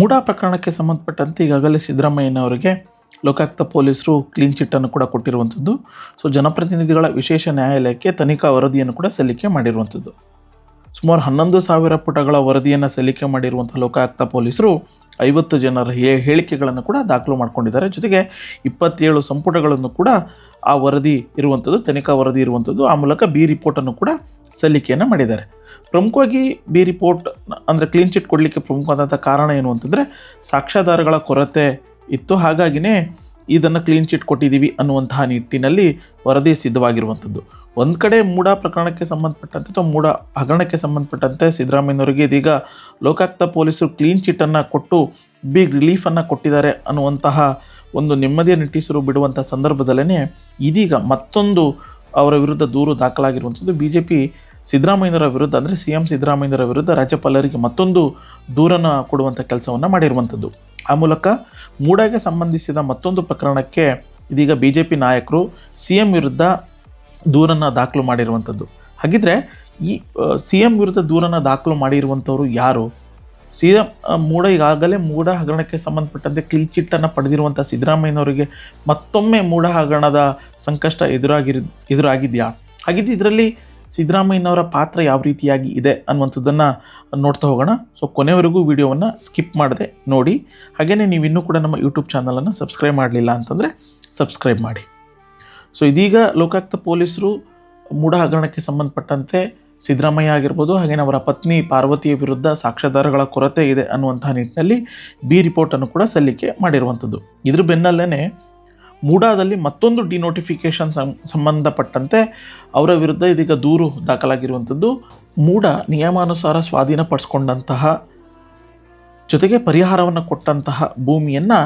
ಮೂಡಾ ಪ್ರಕರಣಕ್ಕೆ ಸಂಬಂಧಪಟ್ಟಂತೆ ಈಗಾಗಲೇ ಸಿದ್ದರಾಮಯ್ಯನವರಿಗೆ ಲೋಕಾಯುಕ್ತ ಪೊಲೀಸರು ಕ್ಲೀನ್ ಚಿಟ್ಟನ್ನು ಕೂಡ ಕೊಟ್ಟಿರುವಂಥದ್ದು. ಸೊ ಜನಪ್ರತಿನಿಧಿಗಳ ವಿಶೇಷ ನ್ಯಾಯಾಲಯಕ್ಕೆ ತನಿಖಾ ವರದಿಯನ್ನು ಕೂಡ ಸಲ್ಲಿಕೆ ಮಾಡಿರುವಂಥದ್ದು. ಸುಮಾರು ಹನ್ನೊಂದು ಸಾವಿರ ಪುಟಗಳ ವರದಿಯನ್ನು ಸಲ್ಲಿಕೆ ಮಾಡಿರುವಂಥ ಲೋಕಾಯುಕ್ತ ಪೊಲೀಸರು ಐವತ್ತು ಜನರ ಹೇಳಿಕೆಗಳನ್ನು ಕೂಡ ದಾಖಲು ಮಾಡಿಕೊಂಡಿದ್ದಾರೆ. ಜೊತೆಗೆ ಇಪ್ಪತ್ತೇಳು ಸಂಪುಟಗಳನ್ನು ಕೂಡ ಆ ವರದಿ ಇರುವಂಥದ್ದು, ತನಿಖಾ ವರದಿ ಇರುವಂಥದ್ದು, ಆ ಮೂಲಕ ಬಿ ರಿಪೋರ್ಟನ್ನು ಕೂಡ ಸಲ್ಲಿಕೆಯನ್ನು ಮಾಡಿದ್ದಾರೆ. ಪ್ರಮುಖವಾಗಿ ಬಿ ರಿಪೋರ್ಟ್ ಅಂದರೆ ಕ್ಲೀನ್ ಚಿಟ್ ಕೊಡಲಿಕ್ಕೆ ಪ್ರಮುಖವಾದಂಥ ಕಾರಣ ಏನು ಅಂತಂದರೆ ಸಾಕ್ಷ್ಯಾಧಾರಗಳ ಕೊರತೆ ಇತ್ತು. ಹಾಗಾಗಿನೇ ಇದನ್ನು ಕ್ಲೀನ್ ಚಿಟ್ ಕೊಟ್ಟಿದ್ದೀವಿ ಅನ್ನುವಂತಹ ನಿಟ್ಟಿನಲ್ಲಿ ವರದಿ ಸಿದ್ಧವಾಗಿರುವಂಥದ್ದು. ಒಂದು ಕಡೆ ಮೂಡ ಪ್ರಕರಣಕ್ಕೆ ಸಂಬಂಧಪಟ್ಟಂತೆ ಅಥವಾ ಮೂಡ ಹಗರಣಕ್ಕೆ ಸಂಬಂಧಪಟ್ಟಂತೆ ಸಿದ್ದರಾಮಯ್ಯನವರಿಗೆ ಇದೀಗ ಲೋಕಾಯುಕ್ತ ಪೊಲೀಸರು ಕ್ಲೀನ್ ಚಿಟ್ಟನ್ನು ಕೊಟ್ಟು ಬಿಗ್ ರಿಲೀಫನ್ನು ಕೊಟ್ಟಿದ್ದಾರೆ ಅನ್ನುವಂತಹ ಒಂದು ನೆಮ್ಮದಿಯ ನಿಟ್ಟೀಸರು ಬಿಡುವಂಥ ಸಂದರ್ಭದಲ್ಲೇ ಇದೀಗ ಮತ್ತೊಂದು ಅವರ ವಿರುದ್ಧ ದೂರು ದಾಖಲಾಗಿರುವಂಥದ್ದು. ಬಿ ಜೆ ಪಿ ವಿರುದ್ಧ ಅಂದರೆ ಸಿ ಎಂ ಸಿದ್ದರಾಮಯ್ಯನವರ ವಿರುದ್ಧ ರಾಜ್ಯಪಾಲರಿಗೆ ಮತ್ತೊಂದು ದೂರನ್ನು ಕೊಡುವಂಥ ಕೆಲಸವನ್ನು ಮಾಡಿರುವಂಥದ್ದು. ಆ ಮೂಲಕ ಮೂಡಾಗೆ ಸಂಬಂಧಿಸಿದ ಮತ್ತೊಂದು ಪ್ರಕರಣಕ್ಕೆ ಇದೀಗ ಬಿ ಜೆ ಪಿ ನಾಯಕರು ಸಿ ಎಂ ವಿರುದ್ಧ ದೂರನ್ನು ದಾಖಲು ಮಾಡಿರುವಂಥದ್ದು. ಹಾಗಿದ್ರೆ ಈ ಸಿ ಎಂ ವಿರುದ್ಧ ದೂರನ್ನು ದಾಖಲು ಮಾಡಿರುವಂಥವ್ರು ಯಾರು? ಸಿ ಎಂ ಮೂಡ ಈಗಾಗಲೇ ಮೂಡ ಹಗರಣಕ್ಕೆ ಸಂಬಂಧಪಟ್ಟಂತೆ ಕ್ಲೀನ್ ಚಿಟ್ಟನ್ನು ಪಡೆದಿರುವಂಥ ಸಿದ್ದರಾಮಯ್ಯನವರಿಗೆ ಮತ್ತೊಮ್ಮೆ ಮೂಡ ಹಗರಣದ ಸಂಕಷ್ಟ ಎದುರಾಗಿರ್, ಎದುರಾಗಿದೆಯಾ? ಹಾಗಿದ್ದು ಇದರಲ್ಲಿ ಸಿದ್ದರಾಮಯ್ಯನವರ ಪಾತ್ರ ಯಾವ ರೀತಿಯಾಗಿ ಇದೆ ಅನ್ನುವಂಥದ್ದನ್ನು ನೋಡ್ತಾ ಹೋಗೋಣ. ಸೊ ಕೊನೆವರೆಗೂ ವಿಡಿಯೋವನ್ನು ಸ್ಕಿಪ್ ಮಾಡದೆ ನೋಡಿ. ಹಾಗೆಯೇ ನೀವು ಇನ್ನೂ ಕೂಡ ನಮ್ಮ ಯೂಟ್ಯೂಬ್ ಚಾನಲನ್ನು ಸಬ್ಸ್ಕ್ರೈಬ್ ಮಾಡಲಿಲ್ಲ ಅಂತಂದರೆ ಸಬ್ಸ್ಕ್ರೈಬ್ ಮಾಡಿ. ಸೊ ಇದೀಗ ಲೋಕಾಯುಕ್ತ ಪೊಲೀಸರು ಮೂಢ ಹಗರಣಕ್ಕೆ ಸಂಬಂಧಪಟ್ಟಂತೆ ಸಿದ್ದರಾಮಯ್ಯ ಆಗಿರ್ಬೋದು ಹಾಗೆಯೇ ಅವರ ಪತ್ನಿ ಪಾರ್ವತಿಯ ವಿರುದ್ಧ ಸಾಕ್ಷ್ಯಾಧಾರಗಳ ಕೊರತೆ ಇದೆ ಅನ್ನುವಂತಹ ನಿಟ್ಟಿನಲ್ಲಿ ಬಿ ರಿಪೋರ್ಟನ್ನು ಕೂಡ ಸಲ್ಲಿಕೆ ಮಾಡಿರುವಂಥದ್ದು. ಇದ್ರ ಬೆನ್ನಲ್ಲೇ ಮೂಡಾದಲ್ಲಿ ಮತ್ತೊಂದು ಡಿನೋಟಿಫಿಕೇಷನ್ ಸಂಬಂಧಪಟ್ಟಂತೆ ಅವರ ವಿರುದ್ಧ ಇದೀಗ ದೂರು ದಾಖಲಾಗಿರುವಂಥದ್ದು. ಮೂಡ ನಿಯಮಾನುಸಾರ ಸ್ವಾಧೀನಪಡಿಸ್ಕೊಂಡಂತಹ ಜೊತೆಗೆ ಪರಿಹಾರವನ್ನು ಕೊಟ್ಟಂತಹ ಭೂಮಿಯನ್ನು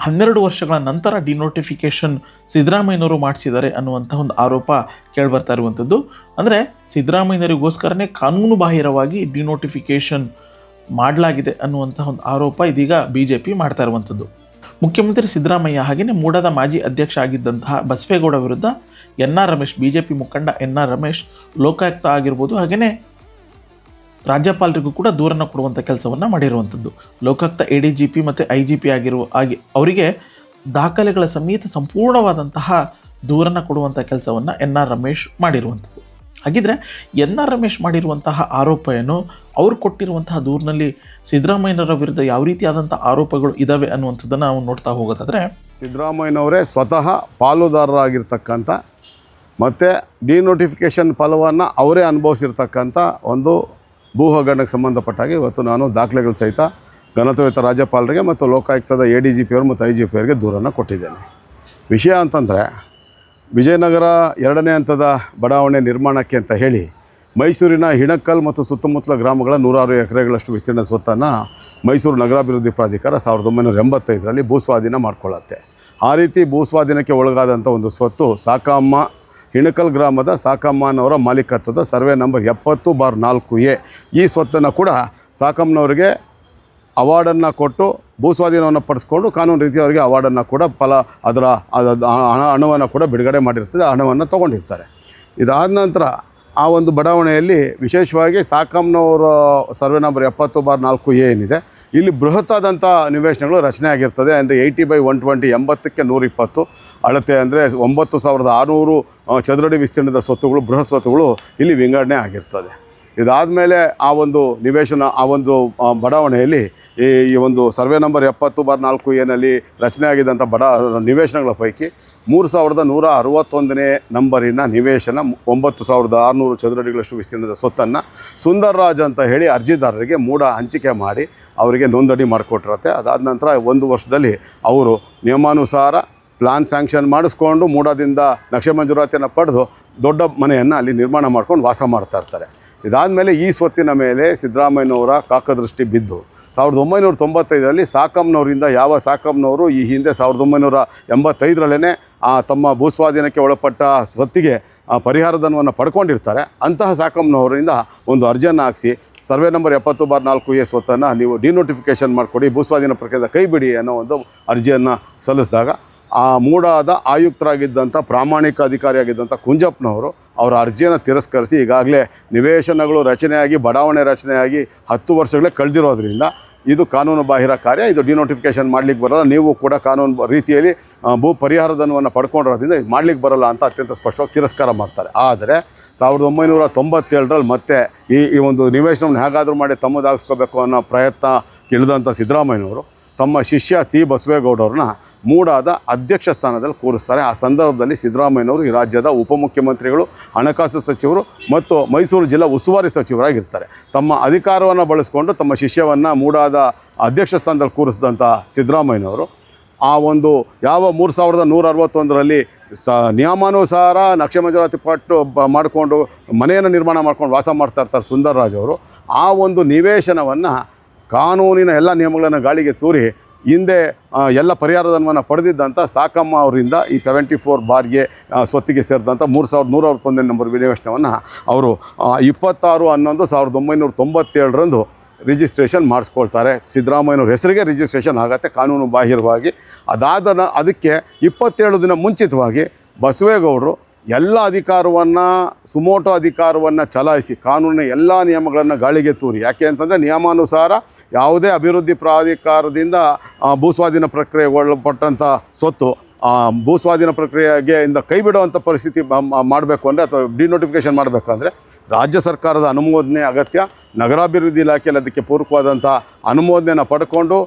ಹನ್ನೆರಡು ವರ್ಷಗಳ ನಂತರ ಡಿನೋಟಿಫಿಕೇಷನ್ ಸಿದ್ದರಾಮಯ್ಯನವರು ಮಾಡಿಸಿದ್ದಾರೆ ಅನ್ನುವಂಥ ಒಂದು ಆರೋಪ ಕೇಳಿಬರ್ತಾ ಇರುವಂಥದ್ದು ಅಂದರೆ ಸಿದ್ದರಾಮಯ್ಯನವರಿಗೋಸ್ಕರನೇ ಕಾನೂನು ಬಾಹಿರವಾಗಿ ಡಿನೋಟಿಫಿಕೇಷನ್ ಮಾಡಲಾಗಿದೆ ಅನ್ನುವಂಥ ಒಂದು ಆರೋಪ ಇದೀಗ ಬಿ ಜೆ ಪಿ ಮಾಡ್ತಾ ಇರುವಂಥದ್ದು ಮುಖ್ಯಮಂತ್ರಿ ಸಿದ್ದರಾಮಯ್ಯ ಹಾಗೆಯೇ ಮೂಡದ ಮಾಜಿ ಅಧ್ಯಕ್ಷ ಆಗಿದ್ದಂತಹ ಬಸವೇಗೌಡ ವಿರುದ್ಧ N R Ramesh B J P ಮುಖಂಡ ಎನ್ ಆರ್ ರಮೇಶ್ ಲೋಕಾಯುಕ್ತ ಆಗಿರ್ಬೋದು ಹಾಗೆಯೇ ರಾಜ್ಯಪಾಲರಿಗೂ ಕೂಡ ದೂರನ್ನು ಕೊಡುವಂಥ ಕೆಲಸವನ್ನು ಮಾಡಿರುವಂಥದ್ದು Lokayukta A D G P ಮತ್ತು ಐ ಜಿ ಪಿ ಆಗಿರುವ ಆಗಿ ಅವರಿಗೆ ದಾಖಲೆಗಳ ಸಮೇತ ಸಂಪೂರ್ಣವಾದಂತಹ ದೂರನ್ನು ಕೊಡುವಂಥ ಕೆಲಸವನ್ನು ಎನ್ ಆರ್ ರಮೇಶ್ ಮಾಡಿರುವಂಥದ್ದು ಹಾಗಿದ್ರೆ ಎನ್ ಆರ್ ರಮೇಶ್ ಮಾಡಿರುವಂತಹ ಆರೋಪ ಏನು ಅವ್ರು ಕೊಟ್ಟಿರುವಂತಹ ದೂರಿನಲ್ಲಿ ಸಿದ್ದರಾಮಯ್ಯನವರ ವಿರುದ್ಧ ಯಾವ ರೀತಿಯಾದಂಥ ಆರೋಪಗಳು ಇದ್ದಾವೆ ಅನ್ನುವಂಥದ್ದನ್ನು ನಾವು ನೋಡ್ತಾ ಹೋಗೋದಾದರೆ ಸಿದ್ದರಾಮಯ್ಯನವರೇ ಸ್ವತಃ ಪಾಲುದಾರರಾಗಿರ್ತಕ್ಕಂಥ ಮತ್ತು ಡಿನೋಟಿಫಿಕೇಷನ್ ಫಲವನ್ನು ಅವರೇ ಅನುಭವಿಸಿರ್ತಕ್ಕಂಥ ಒಂದು ಭೂ ಹಗರಣಕ್ಕೆ ಸಂಬಂಧಪಟ್ಟ ಹಾಗೆ ಇವತ್ತು ನಾನು ದಾಖಲೆಗಳು ಸಹಿತ ಘನತ್ವಯುತ ರಾಜ್ಯಪಾಲರಿಗೆ ಮತ್ತು ಲೋಕಾಯುಕ್ತದ ಎ ಡಿ ಜಿ ಪಿಯವರು ಮತ್ತು ಐ ಜಿ ಪಿ ಅವರಿಗೆ ದೂರನ್ನು ಕೊಟ್ಟಿದ್ದೇನೆ. ವಿಷಯ ಅಂತಂದರೆ ವಿಜಯನಗರ ಎರಡನೇ ಹಂತದ ಬಡಾವಣೆ ನಿರ್ಮಾಣಕ್ಕೆ ಅಂತ ಹೇಳಿ ಮೈಸೂರಿನ ಹಿಣಕಲ್ ಮತ್ತು ಸುತ್ತಮುತ್ತಲ ಗ್ರಾಮಗಳ ನೂರಾರು ಎಕರೆಗಳಷ್ಟು ವಿಸ್ತೀರ್ಣ ಸ್ವತ್ತನ್ನು ಮೈಸೂರು ನಗರಾಭಿವೃದ್ಧಿ ಪ್ರಾಧಿಕಾರ ಸಾವಿರದ ಒಂಬೈನೂರ ಎಂಬತ್ತೈದರಲ್ಲಿ ಭೂಸ್ವಾಧೀನ ಮಾಡಿಕೊಳ್ಳುತ್ತೆ. ಆ ರೀತಿ ಭೂಸ್ವಾಧೀನಕ್ಕೆ ಒಳಗಾದಂಥ ಒಂದು ಸ್ವತ್ತು ಸಾಕಮ್ಮ ಹಿಣಕಲ್ ಗ್ರಾಮದ ಸಾಕಮ್ಮನವರ ಮಾಲೀಕತ್ವದ ಸರ್ವೆ ನಂಬರ್ ಎಪ್ಪತ್ತು ಬಾರ್ ನಾಲ್ಕು ಎ. ಈ ಸ್ವತ್ತನ್ನು ಕೂಡ ಸಾಕಮ್ಮನವರಿಗೆ ಅವಾರ್ಡನ್ನು ಕೊಟ್ಟು ಭೂಸ್ವಾಧೀನವನ್ನು ಪಡಿಸ್ಕೊಂಡು ಕಾನೂನು ರೀತಿ ಅವರಿಗೆ ಅವಾರ್ಡನ್ನು ಕೂಡ ಫಲ, ಅದರ, ಅದ ಹಣ, ಹಣವನ್ನು ಕೂಡ ಬಿಡುಗಡೆ ಮಾಡಿರ್ತದೆ ಹಣವನ್ನು ತೊಗೊಂಡಿರ್ತಾರೆ. ಇದಾದ ನಂತರ ಆ ಒಂದು ಬಡಾವಣೆಯಲ್ಲಿ ವಿಶೇಷವಾಗಿ ಸಾಕಮ್ನವರ ಸರ್ವೆ ನಂಬರ್ ಎಪ್ಪತ್ತು ಬಾರ್ ನಾಲ್ಕು ಎ ಏನಿದೆ ಇಲ್ಲಿ ಬೃಹತ್ತಾದಂಥ ನಿವೇಶನಗಳು ರಚನೆ ಆಗಿರ್ತದೆ. ಅಂದರೆ ಏಯ್ಟಿ ಬೈ ಒನ್ ಟ್ವೆಂಟಿ ಎಂಬತ್ತಕ್ಕೆ ನೂರಿಪ್ಪತ್ತು. ಅಳತೆ ಅಂದರೆ ಒಂಬತ್ತು ಸಾವಿರದ ಆರುನೂರು ಚದುರಡಿ ವಿಸ್ತೀರ್ಣದ ಸ್ವತ್ತುಗಳು, ಬೃಹತ್ ಸ್ವತ್ತುಗಳು ಇಲ್ಲಿ ವಿಂಗಡಣೆ ಆಗಿರ್ತದೆ. ಇದಾದಮೇಲೆ ಆ ಒಂದು ನಿವೇಶನ, ಆ ಒಂದು ಬಡಾವಣೆಯಲ್ಲಿ ಈ ಈ ಒಂದು ಸರ್ವೆ ನಂಬರ್ ಎಪ್ಪತ್ತು ಬಾರ್ ನಾಲ್ಕು ಏನಲ್ಲಿ ರಚನೆ ಆಗಿದ್ದಂಥ ಬಡ ನಿವೇಶನಗಳ ಪೈಕಿ ಮೂರು ಸಾವಿರದ ನೂರ ಅರವತ್ತೊಂದನೇ ನಂಬರಿನ ನಿವೇಶನ ಒಂಬತ್ತು ಸಾವಿರದ ಆರುನೂರು ಚದುರಡಿಗಳಷ್ಟು ವಿಸ್ತೀರ್ಣದ ಸ್ವತ್ತನ್ನು ಸುಂದರ್ ರಾಜ್ ಅಂತ ಹೇಳಿ ಅರ್ಜಿದಾರರಿಗೆ ಮೂಡ ಹಂಚಿಕೆ ಮಾಡಿ ಅವರಿಗೆ ನೋಂದಣಿ ಮಾಡಿಕೊಟ್ಟಿರತ್ತೆ. ಅದಾದ ನಂತರ ಒಂದು ವರ್ಷದಲ್ಲಿ ಅವರು ನಿಯಮಾನುಸಾರ ಪ್ಲಾನ್ ಸ್ಯಾಂಕ್ಷನ್ ಮಾಡಿಸ್ಕೊಂಡು ಮೂಡದಿಂದ ನಕ್ಷೆ ಮಂಜೂರಾತಿಯನ್ನು ಪಡೆದು ದೊಡ್ಡ ಮನೆಯನ್ನು ಅಲ್ಲಿ ನಿರ್ಮಾಣ ಮಾಡ್ಕೊಂಡು ವಾಸ ಮಾಡ್ತಾ ಇರ್ತಾರೆ. ಇದಾದಮೇಲೆ ಈ ಸ್ವತ್ತಿನ ಮೇಲೆ ಸಿದ್ದರಾಮಯ್ಯನವರ ಕಾಕದೃಷ್ಟಿ ಬಿದ್ದು ಸಾವಿರದ ಒಂಬೈನೂರ ತೊಂಬತ್ತೈದರಲ್ಲಿ ಸಾಕಮ್ನವರಿಂದ ಯಾವ ಸಾಕಮ್ನವರು ಈ ಹಿಂದೆ ಸಾವಿರದ ಒಂಬೈನೂರ ಎಂಬತ್ತೈದರಲ್ಲೇ ತಮ್ಮ ಭೂಸ್ವಾಧೀನಕ್ಕೆ ಒಳಪಟ್ಟ ಸ್ವತ್ತಿಗೆ ಪರಿಹಾರಧನವನ್ನು ಪಡ್ಕೊಂಡಿರ್ತಾರೆ. ಅಂತಹ ಸಾಕಮ್ನವರಿಂದ ಒಂದು ಅರ್ಜಿಯನ್ನು ಹಾಕಿಸಿ, ಸರ್ವೆ ನಂಬರ್ ಎಪ್ಪತ್ತು ಬಾರ್ ನಾಲ್ಕು ಎ ಸ್ವತ್ತನ್ನು ನೀವು ಡಿನೋಟಿಫಿಕೇಷನ್ ಮಾಡಿಕೊಡಿ, ಭೂಸ್ವಾಧೀನ ಪ್ರಕ್ರಿಯೆ ಕೈ ಬಿಡಿ ಅನ್ನೋ ಒಂದು ಅರ್ಜಿಯನ್ನು ಸಲ್ಲಿಸಿದಾಗ, ಆ ಮೂಡಾದ ಆಯುಕ್ತರಾಗಿದ್ದಂಥ, ಪ್ರಾಮಾಣಿಕ ಅಧಿಕಾರಿಯಾಗಿದ್ದಂಥ ಕುಂಜಪ್ಪನವರು ಅವರ ಅರ್ಜಿಯನ್ನು ತಿರಸ್ಕರಿಸಿ ಈಗಾಗಲೇ ನಿವೇಶನಗಳು ರಚನೆಯಾಗಿ, ಬಡಾವಣೆ ರಚನೆಯಾಗಿ ಹತ್ತು ವರ್ಷಗಳೇ ಕಳೆದಿರೋದ್ರಿಂದ ಇದು ಕಾನೂನು ಬಾಹಿರ ಕಾರ್ಯ, ಇದು ಡಿನೋಟಿಫಿಕೇಶನ್ ಮಾಡ್ಲಿಕ್ಕೆ ಬರಲ್ಲ. ನೀವು ಕೂಡ ಕಾನೂನು ರೀತಿಯಲ್ಲಿ ಭೂ ಪರಿಹಾರಧನವನ್ನು ಪಡ್ಕೊಂಡಿರೋದ್ರಿಂದ ಇದು ಮಾಡ್ಲಿಕ್ಕೆ ಬರಲ್ಲ ಅಂತ ಅತ್ಯಂತ ಸ್ಪಷ್ಟವಾಗಿ ತಿರಸ್ಕಾರ ಮಾಡ್ತಾರೆ. ಆದರೆ ಸಾವಿರದ ಒಂಬೈನೂರ ತೊಂಬತ್ತೇಳರಲ್ಲಿ ಮತ್ತೆ ಈ ಈ ಒಂದು ನಿವೇಶನವನ್ನು ಹೇಗಾದರೂ ಮಾಡಿ ತಮ್ಮದಾಗಿಸ್ಕೋಬೇಕು ಅನ್ನೋ ಪ್ರಯತ್ನ ಇಳಿದಂಥ ಸಿದ್ದರಾಮಯ್ಯನವರು ತಮ್ಮ ಶಿಷ್ಯ ಸಿ ಬಸವೇಗೌಡರನ್ನ ಮೂಡಾದ ಅಧ್ಯಕ್ಷ ಸ್ಥಾನದಲ್ಲಿ ಕೂರಿಸ್ತಾರೆ. ಆ ಸಂದರ್ಭದಲ್ಲಿ ಸಿದ್ದರಾಮಯ್ಯನವರು ಈ ರಾಜ್ಯದ ಉಪಮುಖ್ಯಮಂತ್ರಿಗಳು, ಹಣಕಾಸು ಸಚಿವರು ಮತ್ತು ಮೈಸೂರು ಜಿಲ್ಲಾ ಉಸ್ತುವಾರಿ ಸಚಿವರಾಗಿರ್ತಾರೆ. ತಮ್ಮ ಅಧಿಕಾರವನ್ನು ಬಳಸಿಕೊಂಡು ತಮ್ಮ ಶಿಷ್ಯವನ್ನು ಮೂಡಾದ ಅಧ್ಯಕ್ಷ ಸ್ಥಾನದಲ್ಲಿ ಕೂರಿಸಿದಂಥ ಸಿದ್ದರಾಮಯ್ಯನವರು ಆ ಒಂದು ಯಾವ ಮೂರು ಸಾವಿರದ ನೂರ ಅರವತ್ತೊಂದರಲ್ಲಿ ಸ ನಿಯಮಾನುಸಾರ ನಕ್ಷೆ ಮಂಜೂರಾತಿ ಪಟ್ಟು ಬ ಮಾಡಿಕೊಂಡು ಮನೆಯನ್ನು ನಿರ್ಮಾಣ ಮಾಡ್ಕೊಂಡು ವಾಸ ಮಾಡ್ತಾ ಇರ್ತಾರೆ ಸುಂದರ್ರಾಜ್ ಅವರು. ಆ ಒಂದು ನಿವೇಶನವನ್ನು ಕಾನೂನಿನ ಎಲ್ಲ ನಿಯಮಗಳನ್ನು ಗಾಳಿಗೆ ತೂರಿ ಹಿಂದೆ ಎಲ್ಲ ಪರಿಹಾರಧನವನ್ನು ಪಡೆದಿದ್ದಂಥ ಸಾಕಮ್ಮ ಅವರಿಂದ ಈ ಸೆವೆಂಟಿ ಫೋರ್ ಬಾರ್ಗೆ ಸ್ವತ್ತಿಗೆ ಸೇರಿದಂಥ ಮೂರು ಸಾವಿರದ ನೂರ ಅರವತ್ತೊಂದನೇ ನಂಬರ್ ವಿನಿವೇಶನವನ್ನು ಅವರು ಇಪ್ಪತ್ತಾರು, ಹನ್ನೊಂದು, ಸಾವಿರದ ಒಂಬೈನೂರ ತೊಂಬತ್ತೇಳರಂದು ರಿಜಿಸ್ಟ್ರೇಷನ್ ಮಾಡಿಸ್ಕೊಳ್ತಾರೆ. ಸಿದ್ದರಾಮಯ್ಯನವ್ರ ಹೆಸರಿಗೆ ರಿಜಿಸ್ಟ್ರೇಷನ್ ಆಗುತ್ತೆ, ಕಾನೂನು ಬಾಹಿರವಾಗಿ. ಅದಾದ ಅದಕ್ಕೆ ಇಪ್ಪತ್ತೇಳು ದಿನ ಮುಂಚಿತವಾಗಿ ಬಸವೇಗೌಡರು ಎಲ್ಲ ಅಧಿಕಾರವನ್ನು, ಸುಮೋಟೋ ಅಧಿಕಾರವನ್ನು ಚಲಾಯಿಸಿ, ಕಾನೂನಿನ ಎಲ್ಲ ನಿಯಮಗಳನ್ನು ಗಾಳಿಗೆ ತೂರಿ. ಯಾಕೆ ಅಂತಂದರೆ ನಿಯಮಾನುಸಾರ ಯಾವುದೇ ಅಭಿವೃದ್ಧಿ ಪ್ರಾಧಿಕಾರದಿಂದ ಭೂಸ್ವಾಧೀನ ಪ್ರಕ್ರಿಯೆ ಒಳಪಟ್ಟಂಥ ಸ್ವತ್ತು ಭೂಸ್ವಾಧೀನ ಪ್ರಕ್ರಿಯೆಗೆ ಇಂದ ಕೈ ಬಿಡುವಂಥ ಪರಿಸ್ಥಿತಿ ಮಾಡಬೇಕು ಅಂದರೆ ಅಥವಾ ಡಿನೋಟಿಫಿಕೇಷನ್ ಮಾಡಬೇಕಂದ್ರೆ ರಾಜ್ಯ ಸರ್ಕಾರದ ಅನುಮೋದನೆ ಅಗತ್ಯ, ನಗರಾಭಿವೃದ್ಧಿ ಇಲಾಖೆಯಲ್ಲಿ ಅದಕ್ಕೆ ಪೂರಕವಾದಂಥ ಅನುಮೋದನೆಯನ್ನು ಪಡ್ಕೊಂಡು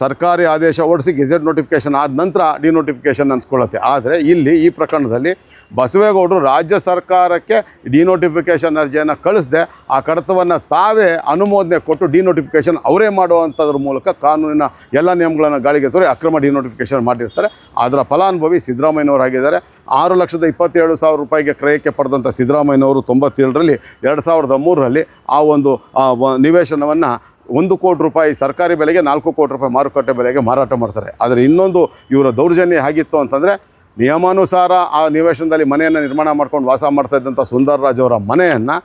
ಸರ್ಕಾರಿ ಆದೇಶ ಹೊರಡಿಸಿ ಗೆಜೆಟ್ ನೋಟಿಫಿಕೇಷನ್ ಆದ ನಂತರ ಡಿನೋಟಿಫಿಕೇಷನ್ ಅನ್ಸ್ಕೊಳ್ಳುತ್ತೆ. ಆದರೆ ಇಲ್ಲಿ ಈ ಪ್ರಕರಣದಲ್ಲಿ ಬಸವೇಗೌಡರು ರಾಜ್ಯ ಸರ್ಕಾರಕ್ಕೆ ಡಿನೋಟಿಫಿಕೇಷನ್ ಅರ್ಜಿಯನ್ನು ಕಳಿಸದೆ, ಆ ಕಡತವನ್ನು ತಾವೇ ಅನುಮೋದನೆ ಕೊಟ್ಟು ಡಿನೋಟಿಫಿಕೇಷನ್ ಅವರೇ ಮಾಡುವಂಥದ್ರ ಮೂಲಕ ಕಾನೂನಿನ ಎಲ್ಲ ನಿಯಮಗಳನ್ನು ಗಾಳಿಗೆ ತೋರಿ ಅಕ್ರಮ ಡಿನೋಟಿಫಿಕೇಷನ್ ಮಾಡಿರ್ತಾರೆ. ಅದರ ಫಲಾನುಭವಿ ಸಿದ್ದರಾಮಯ್ಯನವರಾಗಿದ್ದಾರೆ. ಆರು ಲಕ್ಷದ ಇಪ್ಪತ್ತೇಳು ಸಾವಿರ ರೂಪಾಯಿಗೆ ಕ್ರಯಕ್ಕೆ ಪಡೆದಂಥ ಸಿದ್ದರಾಮಯ್ಯನವರು ತೊಂಬತ್ತೇಳರಲ್ಲಿ, ಎರಡು ಸಾವಿರದ ಮೂರರಲ್ಲಿ ಆ ಒಂದು ನಿವೇಶನವನ್ನು ಒಂದು ಕೋಟಿ ರೂಪಾಯಿ ಸರ್ಕಾರಿ ಬೆಲೆಗೆ, ನಾಲ್ಕು ಕೋಟಿ ರೂಪಾಯಿ ಮಾರುಕಟ್ಟೆ ಬೆಲೆಗೆ ಮಾರಾಟ ಮಾಡ್ತಾರೆ. ಆದರೆ ಇನ್ನೊಂದು ಇವರ ದೌರ್ಜನ್ಯ ಆಗಿತ್ತು ಅಂತಂದರೆ, ನಿಯಮಾನುಸಾರ ಆ ನಿವೇಶನದಲ್ಲಿ ಮನೆಯನ್ನು ನಿರ್ಮಾಣ ಮಾಡ್ಕೊಂಡು ವಾಸ ಮಾಡ್ತಾ ಇದ್ದಂಥ ಸುಂದರ್ರಾಜ್ ಅವರ ಮನೆಯನ್ನು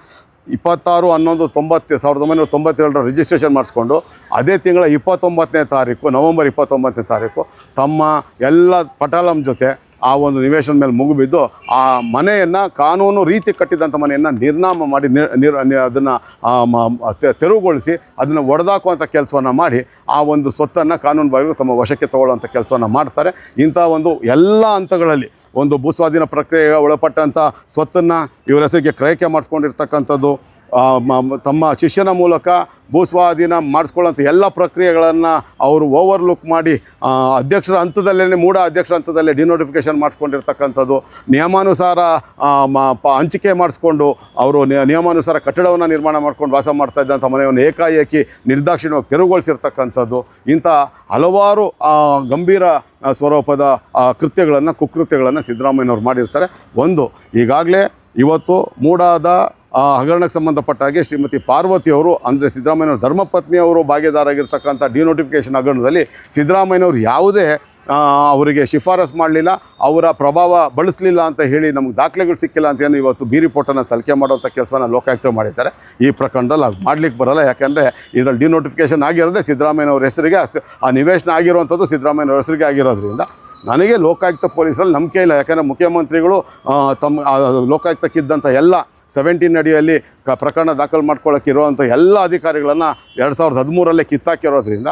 ಇಪ್ಪತ್ತಾರು, ಹನ್ನೊಂದು, ತೊಂಬತ್ತು, ಸಾವಿರದ ಒಂಬೈನೂರ ತೊಂಬತ್ತೇಳರ ರಿಜಿಸ್ಟ್ರೇಷನ್ ಮಾಡಿಸ್ಕೊಂಡು, ಅದೇ ತಿಂಗಳ ಇಪ್ಪತ್ತೊಂಬತ್ತನೇ ತಾರೀಕು, ನವಂಬರ್ ಇಪ್ಪತ್ತೊಂಬತ್ತನೇ ತಾರೀಕು ತಮ್ಮ ಎಲ್ಲ ಪಟಾಲಂ ಜೊತೆ ಆ ಒಂದು ನಿವೇಶನ ಮೇಲೆ ಮುಗಿಬಿದ್ದು ಆ ಮನೆಯನ್ನು ಕಾನೂನು ರೀತಿ ಕಟ್ಟಿದಂಥ ಮನೆಯನ್ನು ನಿರ್ನಾಮ ಮಾಡಿ ನಿರ್ ಅದನ್ನು ತೆರವುಗೊಳಿಸಿ ಅದನ್ನು ಒಡೆದಾಕುವಂಥ ಕೆಲಸವನ್ನು ಮಾಡಿ ಆ ಒಂದು ಸ್ವತ್ತನ್ನು ಕಾನೂನು ಬಾಗಿಲು ತಮ್ಮ ವಶಕ್ಕೆ ತಗೊಳ್ಳುವಂಥ ಕೆಲಸವನ್ನು ಮಾಡ್ತಾರೆ. ಇಂಥ ಒಂದು ಎಲ್ಲ ಹಂತಗಳಲ್ಲಿ ಒಂದು ಭೂಸ್ವಾಧೀನ ಪ್ರಕ್ರಿಯೆಗೆ ಒಳಪಟ್ಟಂಥ ಸ್ವತ್ತನ್ನು ಇವರ ಹೆಸರಿಗೆ ಕ್ರಯಕ್ಕೆ ಮಾಡಿಸ್ಕೊಂಡಿರ್ತಕ್ಕಂಥದ್ದು ತಮ್ಮ ಶಿಷ್ಯನ ಮೂಲಕ ಭೂಸ್ವಾಧೀನ ಮಾಡಿಸ್ಕೊಳ್ಳೋಂಥ ಎಲ್ಲ ಪ್ರಕ್ರಿಯೆಗಳನ್ನು ಅವರು ಓವರ್ಲುಕ್ ಮಾಡಿ ಅಧ್ಯಕ್ಷರ ಹಂತದಲ್ಲೇ ಮೂಡ ಅಧ್ಯಕ್ಷರ ಹಂತದಲ್ಲೇ ಡಿನೋಟಿಫಿಕೇಷನ್ ಮಾಡಿಸ್ಕೊಂಡಿರ್ತಕ್ಕಂಥದ್ದು, ನಿಯಮಾನುಸಾರ ಹಂಚಿಕೆ ಮಾಡಿಸ್ಕೊಂಡು ಅವರು ನಿಯಮಾನುಸಾರ ಕಟ್ಟಡವನ್ನು ನಿರ್ಮಾಣ ಮಾಡ್ಕೊಂಡು ವಾಸ ಮಾಡ್ತಾ ಇದ್ದಂಥ ಮನೆಯನ್ನು ಏಕಾಏಕಿ ನಿರ್ದಾಕ್ಷಿಣ್ಯವಾಗಿ ತೆರವುಗೊಳಿಸಿರ್ತಕ್ಕಂಥದ್ದು, ಇಂಥ ಹಲವಾರು ಗಂಭೀರ ಸ್ವರೂಪದ ಕೃತ್ಯಗಳನ್ನು, ಕುಕೃತ್ಯಗಳನ್ನು ಸಿದ್ದರಾಮಯ್ಯನವ್ರು ಮಾಡಿರ್ತಾರೆ. ಒಂದು, ಈಗಾಗಲೇ ಇವತ್ತು ಮೂಡಾದ ಹಗರಣಕ್ಕೆ ಸಂಬಂಧಪಟ್ಟ ಹಾಗೆ ಶ್ರೀಮತಿ ಪಾರ್ವತಿಯವರು ಅಂದರೆ ಸಿದ್ದರಾಮಯ್ಯನವರು ಧರ್ಮಪತ್ನಿಯವರು ಭಾಗಿದಾರಾಗಿರ್ತಕ್ಕಂಥ ಡಿನೋಟಿಫಿಕೇಷನ್ ಹಗರಣದಲ್ಲಿ ಸಿದ್ದರಾಮಯ್ಯನವರು ಯಾವುದೇ ಅವರಿಗೆ ಶಿಫಾರಸ್ ಮಾಡಲಿಲ್ಲ, ಅವರ ಪ್ರಭಾವ ಬಳಸಲಿಲ್ಲ ಅಂತ ಹೇಳಿ ನಮಗೆ ದಾಖಲೆಗಳು ಸಿಕ್ಕಿಲ್ಲ ಅಂತ ಏನು ಇವತ್ತು ಬಿ ರಿಪೋರ್ಟನ್ನು ಸಲ್ಲಿಕೆ ಮಾಡುವಂಥ ಕೆಲಸವನ್ನು ಲೋಕಾಯುಕ್ತ ಮಾಡಿದ್ದಾರೆ. ಈ ಪ್ರಕರಣದಲ್ಲಿ ಅದು ಮಾಡ್ಲಿಕ್ಕೆ ಬರಲ್ಲ, ಯಾಕೆಂದರೆ ಇದರಲ್ಲಿ ಡಿನೋಟಿಫಿಕೇಷನ್ ಆಗಿರೋದೇ ಸಿದ್ದರಾಮಯ್ಯನವ್ರ ಹೆಸರಿಗೆ, ಆ ನಿವೇಶನ ಆಗಿರುವಂಥದ್ದು ಸಿದ್ದರಾಮಯ್ಯನವ್ರ ಹೆಸರಿಗೆ ಆಗಿರೋದ್ರಿಂದ. ನನಗೆ ಲೋಕಾಯುಕ್ತ ಪೊಲೀಸರಲ್ಲಿ ನಂಬಿಕೆ ಇಲ್ಲ, ಯಾಕಂದರೆ ಮುಖ್ಯಮಂತ್ರಿಗಳು ತಮ್ಮ ಲೋಕಾಯುಕ್ತಕ್ಕಿದ್ದಂಥ ಎಲ್ಲ ಸೆವೆಂಟೀನ್ ಅಡಿಯಲ್ಲಿ ಕ ಪ್ರಕರಣ ದಾಖಲು ಮಾಡ್ಕೊಳ್ಳೋಕೆ ಇರುವಂಥ ಎಲ್ಲ ಅಧಿಕಾರಿಗಳನ್ನು ಎರಡು ಸಾವಿರದ ಹದಿಮೂರಲ್ಲೇ ಕಿತ್ತಾಕಿರೋದ್ರಿಂದ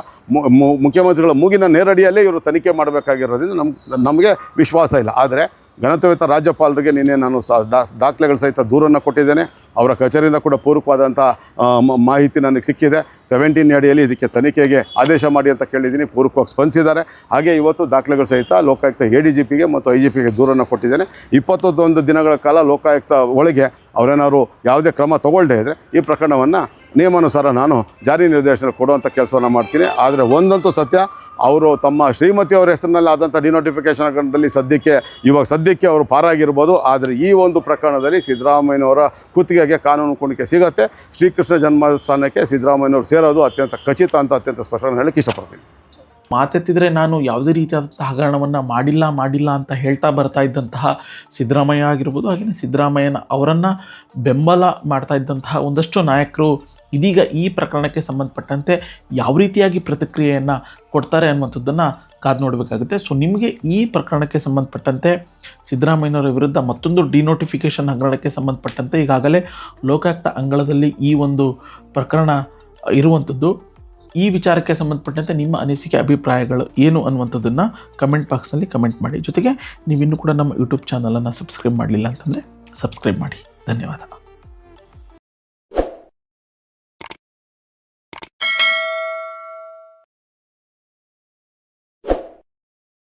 ಮುಖ್ಯಮಂತ್ರಿಗಳ ಮೂಗಿನ ನೇರಡಿಯಲ್ಲೇ ಇವರು ತನಿಖೆ ಮಾಡಬೇಕಾಗಿರೋದ್ರಿಂದ ನಮ್ಗೆ ನಮಗೆ ವಿಶ್ವಾಸ ಇಲ್ಲ. ಆದರೆ ಗಣತವ್ಯತ ರಾಜ್ಯಪಾಲರಿಗೆ ನಿನ್ನೆ ನಾನು ದಾಖಲೆಗಳ ಸಹಿತ ದೂರನ್ನು ಕೊಟ್ಟಿದ್ದೇನೆ. ಅವರ ಕಚೇರಿಯಿಂದ ಕೂಡ ಪೂರಕವಾದಂಥ ಮಾಹಿತಿ ನನಗೆ ಸಿಕ್ಕಿದೆ. ಸೆವೆಂಟೀನ್ ಅಡಿಯಲ್ಲಿ ಇದಕ್ಕೆ ತನಿಖೆಗೆ ಆದೇಶ ಮಾಡಿ ಅಂತ ಕೇಳಿದ್ದೀನಿ. ಪೂರಕವಾಗಿ ಸ್ಪಂದಿಸಿದ್ದಾರೆ. ಹಾಗೆ ಇವತ್ತು ದಾಖಲೆಗಳ ಸಹಿತ ಲೋಕಾಯುಕ್ತ ಎ ಡಿ ಜಿ ಪಿಗೆ ಮತ್ತು ಐ ಜಿ ಪಿಗೆ ದೂರನ್ನು ಕೊಟ್ಟಿದ್ದೇನೆ. ಇಪ್ಪತ್ತೊಂದು ದಿನಗಳ ಕಾಲ ಲೋಕಾಯುಕ್ತ ಒಳಗೆ ಅವರೇನಾದ್ರು ಯಾವುದೇ ಕ್ರಮ ತಗೊಳ್ಳದೇ ಇದ್ದರೆ ಈ ಪ್ರಕರಣವನ್ನು ನಿಯಮಾನುಸಾರ ನಾನು ಜಾರಿ ನಿರ್ದೇಶನ ಕೊಡುವಂಥ ಕೆಲಸವನ್ನು ಮಾಡ್ತೀನಿ. ಆದರೆ ಒಂದಂತೂ ಸತ್ಯ, ಅವರು ತಮ್ಮ ಶ್ರೀಮತಿ ಅವರ ಹೆಸರಿನಲ್ಲಿ ಆದಂಥ ಡಿನೋಟಿಫಿಕೇಷನ್ ಪ್ರಕರಣದಲ್ಲಿ ಸದ್ಯಕ್ಕೆ, ಇವಾಗ ಸದ್ಯಕ್ಕೆ ಅವರು ಪಾರಾಗಿರ್ಬೋದು. ಆದರೆ ಈ ಒಂದು ಪ್ರಕರಣದಲ್ಲಿ ಸಿದ್ದರಾಮಯ್ಯನವರ ಕುತ್ತಿಗೆಗೆ ಕಾನೂನು ಕುಣಿಕೆ ಸಿಗುತ್ತೆ. ಶ್ರೀಕೃಷ್ಣ ಜನ್ಮಸ್ಥಾನಕ್ಕೆ ಸಿದ್ದರಾಮಯ್ಯನವರು ಸೇರೋದು ಅತ್ಯಂತ ಖಚಿತ ಅಂತ ಅತ್ಯಂತ ಸ್ಪಷ್ಟವಾಗಿ ಹೇಳಕ್ಕೆ ಇಷ್ಟಪಡ್ತೀನಿ. ಮಾತೆತ್ತಿದ್ರೆ ನಾನು ಯಾವುದೇ ರೀತಿಯಾದಂಥ ಹಗರಣವನ್ನು ಮಾಡಿಲ್ಲ ಮಾಡಿಲ್ಲ ಅಂತ ಹೇಳ್ತಾ ಬರ್ತಾ ಇದ್ದಂತಹ ಸಿದ್ದರಾಮಯ್ಯ ಆಗಿರ್ಬೋದು ಹಾಗೆಯೇ ಸಿದ್ದರಾಮಯ್ಯನ ಅವರನ್ನು ಬೆಂಬಲ ಮಾಡ್ತಾ ಇದ್ದಂತಹ ಒಂದಷ್ಟು ನಾಯಕರು ಇದೀಗ ಈ ಪ್ರಕರಣಕ್ಕೆ ಸಂಬಂಧಪಟ್ಟಂತೆ ಯಾವ ರೀತಿಯಾಗಿ ಪ್ರತಿಕ್ರಿಯೆಯನ್ನು ಕೊಡ್ತಾರೆ ಅನ್ನುವಂಥದ್ದನ್ನು ಕಾದು ನೋಡಬೇಕಾಗುತ್ತೆ. ಸೊ ನಿಮಗೆ ಈ ಪ್ರಕರಣಕ್ಕೆ ಸಂಬಂಧಪಟ್ಟಂತೆ ಸಿದ್ದರಾಮಯ್ಯನವರ ವಿರುದ್ಧ ಮತ್ತೊಂದು ಡಿನೋಟಿಫಿಕೇಷನ್ ಹಗರಣಕ್ಕೆ ಸಂಬಂಧಪಟ್ಟಂತೆ ಈಗಾಗಲೇ ಲೋಕಾಯುಕ್ತ ಅಂಗಳದಲ್ಲಿ ಈ ಒಂದು ಪ್ರಕರಣ ಇರುವಂಥದ್ದು. ಈ ವಿಚಾರಕ್ಕೆ ಸಂಬಂಧಪಟ್ಟಂತೆ ನಿಮ್ಮ ಅನಿಸಿಕೆ, ಅಭಿಪ್ರಾಯಗಳು ಏನು ಅನ್ನುವಂಥದ್ದನ್ನು ಕಮೆಂಟ್ ಬಾಕ್ಸ್ನಲ್ಲಿ ಕಮೆಂಟ್ ಮಾಡಿ. ಜೊತೆಗೆ ನೀವಿನ್ನೂ ಕೂಡ ನಮ್ಮ ಯೂಟ್ಯೂಬ್ ಚಾನಲನ್ನು ಸಬ್ಸ್ಕ್ರೈಬ್ ಮಾಡಲಿಲ್ಲ ಅಂತಂದರೆ ಸಬ್ಸ್ಕ್ರೈಬ್ ಮಾಡಿ. ಧನ್ಯವಾದ.